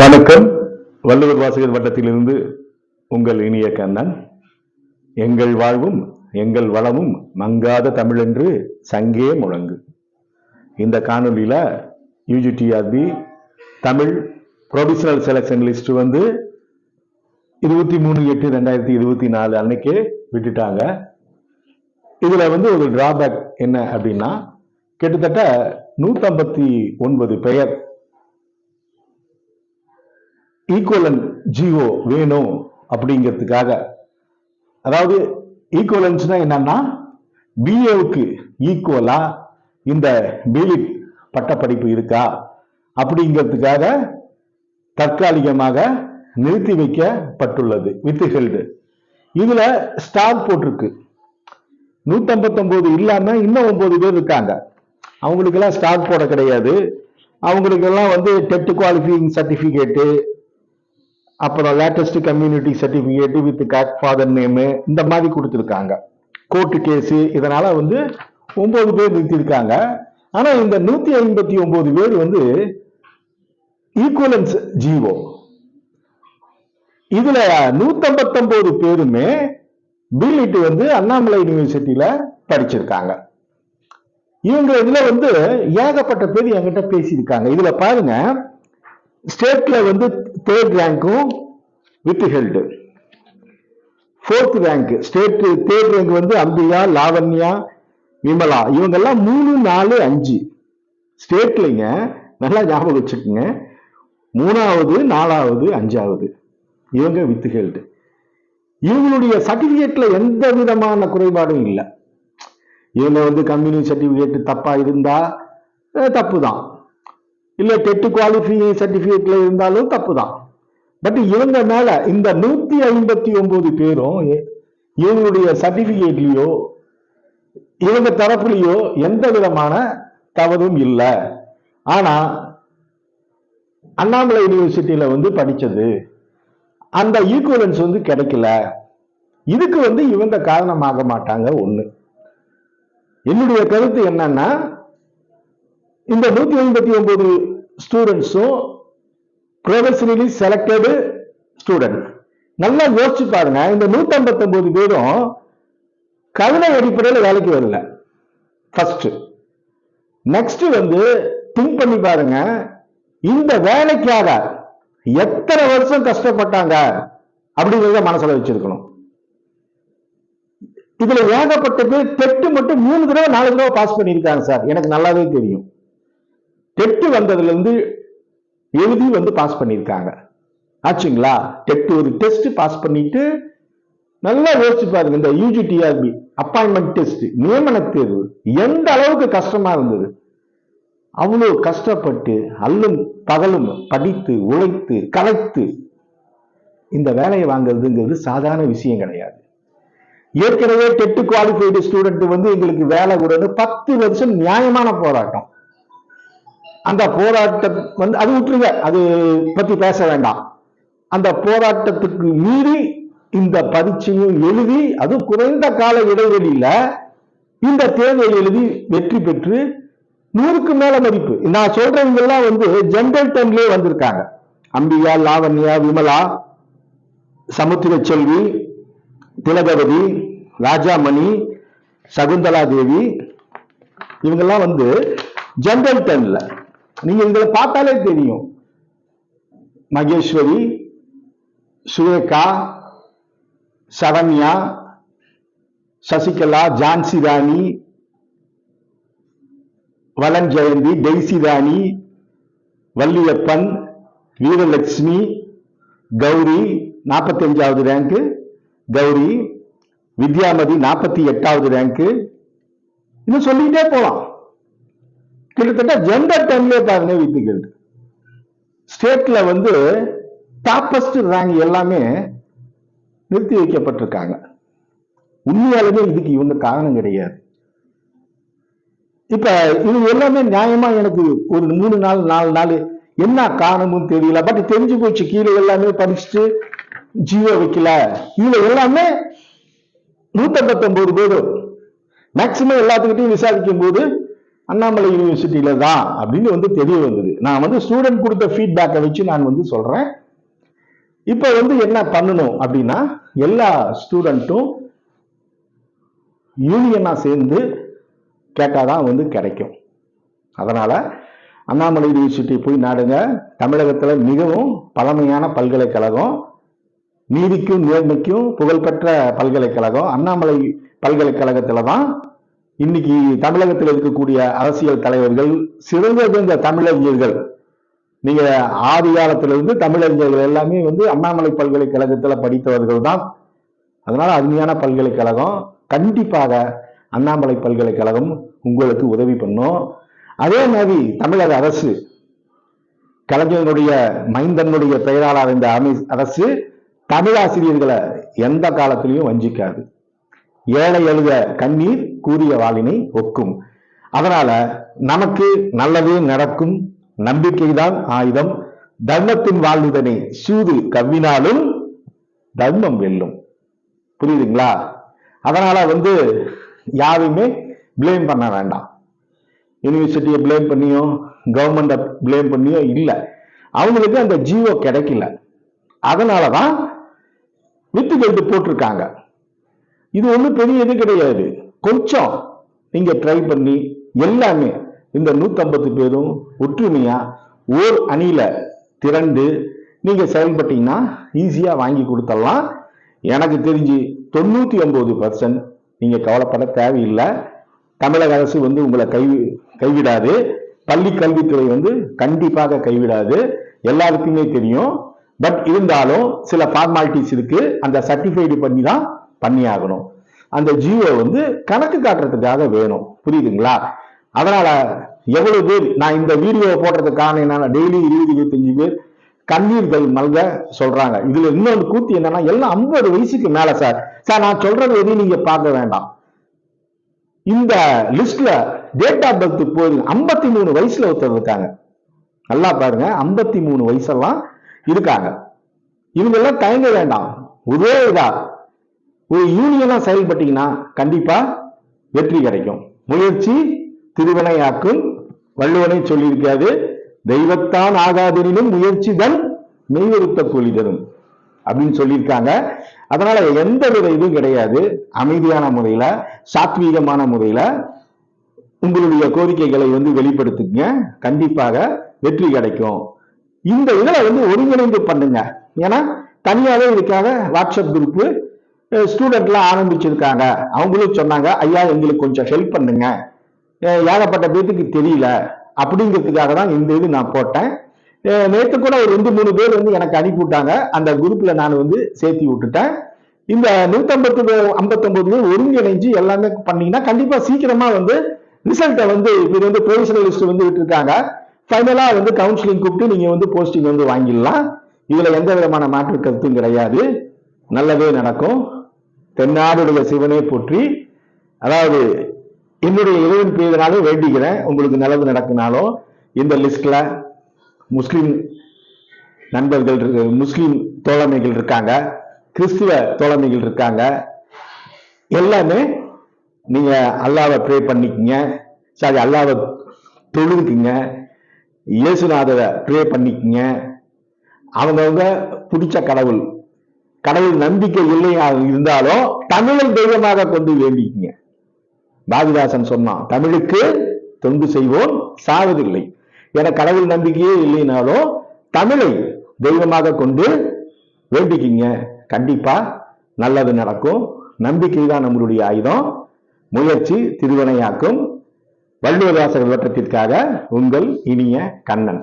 வணக்கம். வள்ளுவர் வாசகர் வட்டத்திலிருந்து உங்கள் இனிய கண்ணன். எங்கள் வாழ்வும் எங்கள் வளமும் மங்காத தமிழென்று சங்கே முழங்கு. இந்த காணொலியில UGTRB Tamil provisional selection list வந்து இருபத்தி மூணு எட்டு ரெண்டாயிரத்தி இருபத்தி நாலு அன்னைக்கே விட்டுட்டாங்க. இதுல வந்து ஒரு டிராபேக் என்ன அப்படின்னா கிட்டத்தட்ட நூற்றம்பத்தி ஒன்பது பெயர் ஈக்குவலன் ஜிஓ வேணும் அப்படிங்கிறதுக்காக. அதாவது ஈக்குவலன்ஸ்னா என்னன்னா பிஏவுக்கு ஈக்குவலா இந்த பிலிட் பட்டப்படிப்பு இருக்கா? அப்படிங்கிறதுக்காக தற்காலிகமாக நிறுத்தி வைக்கப்பட்டுள்ளது வித் ஹெல்டு இதுல ஸ்டார் போட்டிருக்கு. நூத்தம்பத்தொன்பது இல்லாம இன்னும் ஒன்பது பேர் இருக்காங்க. அவங்களுக்கெல்லாம் ஸ்டார் போட கிடையாது. அவங்களுக்கெல்லாம் வந்து டெட் குவாலிஃபைங் சர்டிபிகேட்டு அப்புறம் latest community certificate with caste father name இந்த மாதிரி கொடுத்துருக்காங்க. கோர்ட்டு கேஸு இதனால வந்து ஒம்பது பேர் நிறுத்தியிருக்காங்க. ஆனா இந்த நூத்தி ஐம்பத்தி ஒம்பது பேர் வந்து ஈக்குவலன்ஸ் ஜீவோ இதுல நூத்தம்பத்தொன்பது பேருமே பில்லிட்டு வந்து அண்ணாமலை யூனிவர்சிட்டியில படிச்சிருக்காங்க. இவங்க இதுல வந்து ஏகப்பட்ட பேர் என்கிட்ட பேசியிருக்காங்க. இதுல பாருங்க ஸ்டேட்ல வந்து third ரேங்க்கும் withheld fourth rank state third rank வந்து அம்பிகா லாவண்யா விமலா. இவங்கெல்லாம் மூணு நாலு அஞ்சு. ஸ்டேட்லைங்க நல்லா ஞாபகம் வச்சுக்கோங்க. மூணாவது நாலாவது அஞ்சாவது. இவங்க வித் ஹெல்டு இவங்களுடைய சர்டிஃபிகேட்ல எந்த விதமான குறைபாடும் இல்லை. இவங்க வந்து கம்யூனிட்டி சர்டிஃபிகேட் தப்பா இருந்தா தப்பு தான் இல்லை டெட்டு குவாலிஃபையிங் சர்டிஃபிகேட்ல இருந்தாலும் தப்பு தான் பட் இவங்க மேல இந்த நூத்தி ஐம்பத்தி ஒன்பது பேரும் இவங்களுடைய சர்டிபிகேட்லயோ இவங்க தரப்புலையோ எந்த விதமான தவறும் இல்லை. ஆனா அண்ணாமலை யூனிவர்சிட்டியில வந்து படிச்சது. அந்த ஈக்குவலன்ஸ் வந்து கிடைக்கல. இதுக்கு வந்து இவங்க காரணமாக மாட்டாங்க ஒண்ணு. என்னுடைய கருத்து என்னன்னா இந்த நூத்தி ஐம்பத்தி ஒன்பது ஸ்டூடெண்ட்ஸும் ப்ரொஃபஷனலி செலக்டடு ஸ்டூடெண்ட் நல்லா யோசிச்சு பாருங்க இந்த நூத்தி ஐம்பத்தி பேரும் கவிதை அடிப்படையில் வேலைக்கு வரல. ஃபர்ஸ்ட் நெக்ஸ்ட் வந்து திங்க் பண்ணி பாருங்க இந்த வேலைக்காக எத்தனை வருஷம் கஷ்டப்பட்டாங்க அப்படிங்கிறத மனசுல வச்சிருக்கணும். இதுல ஏகப்பட்ட பேர் டெட்டு மட்டும் மூணு தடவை நாலு தடவை பாஸ் பண்ணியிருக்காங்க சார். எனக்கு நல்லாவே தெரியும். டெட்டு வந்ததுல இருந்து எழுதி வந்து பாஸ் பண்ணியிருக்காங்க. ஆச்சுங்களா? டெட் ஒரு டெஸ்ட் பாஸ் பண்ணிட்டு நல்லா யோசிச்சு பாருங்க இந்த யூஜிடிஆர்பி அப்பாயின்மெண்ட் டெஸ்ட் நியமன தேர்வு எந்த அளவுக்கு கஷ்டமா இருந்தது? அவ்வளோ கஷ்டப்பட்டு அல்லும் பகலும் படித்து உழைத்து கலைத்து இந்த வேலையை வாங்குறதுங்கிறது சாதாரண விஷயம் கிடையாது. ஏற்கனவே டெட்டு குவாலிஃபைடு ஸ்டூடெண்ட் வந்து எங்களுக்கு வேலை கொடுன்னு பத்து வருஷம் நியாயமான போராட்டம். அந்த போராட்டம் வந்து அது விட்டுருங்க. அது பத்தி பேச வேண்டாம். அந்த போராட்டத்துக்கு மீறி இந்த பரீட்சையும் எழுதி அது குறைந்த கால இடைவெளியில இந்த தேர்வை எழுதி வெற்றி பெற்று நூறுக்கு மேல மதிப்பு. நான் சொல்றவங்கெல்லாம் வந்து ஜென்ரல் டென்லயே வந்திருக்காங்க. அம்பிகா லாவண்யா விமலா சமுத்திர செல்வி திலகவதி ராஜாமணி சகுந்தலா தேவி இவங்கெல்லாம் வந்து ஜென்ரல் டென்ல நீங்க இதுல பார்த்தாலே தெரியும். மகேஸ்வரி சுரேகா சரண்யா சசிகலா ஜான்சி ராணி வலன் ஜெயந்தி டெய்சி ராணி வள்ளியப்பன் வீரலட்சுமி கௌரி நாற்பத்தி அஞ்சாவது ரேங்க் கௌரி வித்யாமதி நாற்பத்தி எட்டாவது ரேங்க் இன்னும் சொல்லிக்கிட்டே போலாம். கிட்டத்தட்ட ஜெண்டர் டைம்ல பாருங்க வித்துக்கிறது ஸ்டேட்ல வந்து டாப்பஸ்ட் ரேங்க் எல்லாமே நிறுத்தி வைக்கப்பட்டிருக்காங்க. உண்மையாலுமே இதுக்கு இவங்க காரணம் கிடையாது. இப்ப இது எல்லாமே நியாயமா எனக்கு ஒரு மூணு நாள் நாலு நாள் என்ன காரணமும் தெரியல. பட் தெரிஞ்சு போச்சு கீழே எல்லாமே படிச்சுட்டு ஜீவோ வைக்கல. இதுல எல்லாமே நூத்தம்பத்தொன்பது பேரும் மேக்சிமம் எல்லாத்துக்கிட்டையும் விசாரிக்கும் போது அண்ணாமலை யூனிவர்சிட்டியில தான் அப்படின்னு வந்து தெரிய வந்தது. நான் வந்து ஸ்டூடெண்ட் கொடுத்த ஃபீட்பேக்கை வச்சு நான் வந்து சொல்றேன். இப்போ வந்து என்ன பண்ணணும் அப்படின்னா எல்லா ஸ்டூடெண்ட்டும் யூனியனாக சேர்ந்து கேட்டாதான் வந்து கிடைக்கும். அதனால அண்ணாமலை யூனிவர்சிட்டி போய் நாடுங்க. தமிழகத்தில் மிகவும் பழமையான பல்கலைக்கழகம். நீதிக்கும் நேர்மைக்கும் புகழ்பெற்ற பல்கலைக்கழகம் அண்ணாமலை பல்கலைக்கழகத்தில் தான் இன்னைக்கு தமிழகத்தில் இருக்கக்கூடிய அரசியல் தலைவர்கள் சிறந்த தமிழறிஞர்கள். நீங்க ஆதி காலத்திலிருந்து தமிழறிஞர்கள் எல்லாமே வந்து அண்ணாமலை பல்கலைக்கழகத்துல படித்தவர்கள் தான். அதனால அருமையான பல்கலைக்கழகம். கண்டிப்பாக அண்ணாமலை பல்கலைக்கழகம் உங்களுக்கு உதவி பண்ணும். அதே மாதிரி தமிழக அரசு கலைஞனுடைய மைந்தனுடைய பெயரால் இந்த அமை- அரசு தமிழாசிரியர்களை எந்த காலத்திலையும் வஞ்சிக்காது. ஏழை எழுத கண்ணீர் கூறிய வாளினை ஒக்கும். அதனால நமக்கு நல்லதே நடக்கும். நம்பிக்கைதான் ஆயுதம். தர்மத்தின் வாழ்வுதனை சூது கவ்வினாலும் தர்மம் வெல்லும். புரியுதுங்களா? அதனால வந்து யாரையுமே ப்ளேம் பண்ண வேண்டாம். யூனிவர்சிட்டியை ப்ளேம் பண்ணியோ கவர்மெண்ட்டை ப்ளேம் பண்ணியோ இல்லை. அவங்களுக்கு அந்த ஜியோ கிடைக்கல. அதனால தான் வித்து கழுத்து போட்டிருக்காங்க. இது ஒன்றும் பெரிய இது கிடையாது. கொஞ்சம் நீங்கள் ட்ரை பண்ணி எல்லாமே இந்த நூற்றம்பது பேரும் ஒற்றுமையாக ஓர் அணியில் திரண்டு நீங்கள் செயல்பட்டீங்கன்னா ஈஸியாக வாங்கி கொடுத்துடலாம் எனக்கு தெரிஞ்சு தொண்ணூற்றி ஒம்பது பர்சன்ட் நீங்கள் கவலைப்பட தேவையில்லை. தமிழக அரசு வந்து உங்களை கை கைவிடாது. பள்ளி கல்வித்துறை வந்து கண்டிப்பாக கைவிடாது. எல்லாருக்குமே தெரியும். பட் இருந்தாலும் சில ஃபார்மாலிட்டிஸ் இருக்கு. அந்த சர்டிஃபைடு பண்ணி தான் பண்ணியாகணும். அந்த ஜியோ வந்து கணக்கு காட்டுறதுக்காக வேணும். புரியுதுங்களா? அதனால எவ்வளவு பேர் நான் இந்த வீடியோ போடுறதுக்கான என்னன்னா டெய்லி இருபது இருபத்தஞ்சு பேர் கண்ணீர்கள் மல்க சொல்றாங்க. இதுல இன்னொரு கூத்து என்னன்னா எல்லாம் ஐம்பது வயசுக்கு மேல சார். சார் நான் சொல்றது எதையும் நீங்க பார்க்க வேண்டாம். இந்த லிஸ்ட்ல டேட் ஆஃப் பர்த் போய் ஐம்பத்தி மூணு வயசுல ஒருத்தர் இருக்காங்க. நல்லா பாருங்க ஐம்பத்தி மூணு வயசெல்லாம் இருக்காங்க. இவங்க எல்லாம் தயங்க வேண்டாம். ஒரே இதா. ஒரு யூனியனா செயல்பட்டீங்கன்னா கண்டிப்பா வெற்றி கிடைக்கும். முயற்சி திருவினையாக்கும். வள்ளுவனை சொல்லியிருக்காது தெய்வத்தான் ஆகாதெனினும் முயற்சி தன் நெய்வருத்த கூலி தரும். அப்படின்னு சொல்லியிருக்காங்க. அதனால எந்த வித இதுவும் கிடையாது. அமைதியான முறையில சாத்வீகமான முறையில உங்களுடைய கோரிக்கைகளை வந்து வெளிப்படுத்துங்க. கண்டிப்பாக வெற்றி கிடைக்கும். இந்த இதில் வந்து ஒருங்கிணைந்து பண்ணுங்க. ஏன்னா தனியாகவே இதுக்காக வாட்ஸ்அப் குரூப்பு ஸ்டூடெண்ட்லாம் ஆரம்பிச்சிருக்காங்க. அவங்களும் சொன்னாங்க ஐயா எங்களுக்கு கொஞ்சம் ஹெல்ப் பண்ணுங்க. ஏகப்பட்ட பேத்துக்கு தெரியல. அப்படிங்கிறதுக்காக தான் இந்த இது நான் போட்டேன். நேற்று கூட ஒரு ரெண்டு மூணு பேர் வந்து எனக்கு அனுப்பி விட்டாங்க அந்த குரூப்ல நான் வந்து சேர்த்தி விட்டுட்டேன். இந்த நூத்தம்பத்து ஐம்பத்தொன்பது ஒருங்கிணைஞ்சு எல்லாமே பண்ணீங்கன்னா கண்டிப்பா சீக்கிரமா வந்து ரிசல்ட்டை வந்து இது வந்து ப்ரொவிஷனல் லிஸ்ட் வந்து விட்டுருக்காங்க. ஃபைனலா வந்து கவுன்சிலிங் கூப்பிட்டு நீங்க வந்து போஸ்டிங் வந்து வாங்கிடலாம். இதுல எந்த விதமான மாற்று கருத்தும் கிடையாது. நல்லதே நடக்கும். தென்னாடுடைய சிவனே போற்றி அதாவது என்னுடைய இறைவன் பெய்தனாலே வேண்டிக்கிறேன். உங்களுக்கு நல்லது நடக்குனாலும் இந்த லிஸ்ட்ல முஸ்லீம் நண்பர்கள் முஸ்லீம் தோழமைகள் இருக்காங்க கிறிஸ்துவ தோழமைகள் இருக்காங்க. எல்லாமே நீங்க அல்லாவை ப்ரே பண்ணிக்கங்க. சாரி அல்லாவை தொழுதுக்குங்க. இயேசுநாதரை ப்ரே பண்ணிக்கங்க. அவங்கவுங்க பிடிச்ச கடவுள் கடவுள் நம்பிக்கை இல்லையா இருந்தாலும் தமிழை தெய்வமாக கொண்டு வேண்டிக்கங்க. பாரதிதாசன் சொன்னான் தமிழுக்கு தொண்டு செய்வோம் சாவதில்லை என கடவுள் நம்பிக்கையே இல்லைனாலும் தமிழை தெய்வமாக கொண்டு வேண்டிக்கிங்க. கண்டிப்பா நல்லது நடக்கும். நம்பிக்கை தான் நம்மளுடைய ஆயுதம். முயற்சி திருவினையாக்கும். வள்ளுவதாசர் வட்டத்திற்காக உங்கள் இனிய கண்ணன்.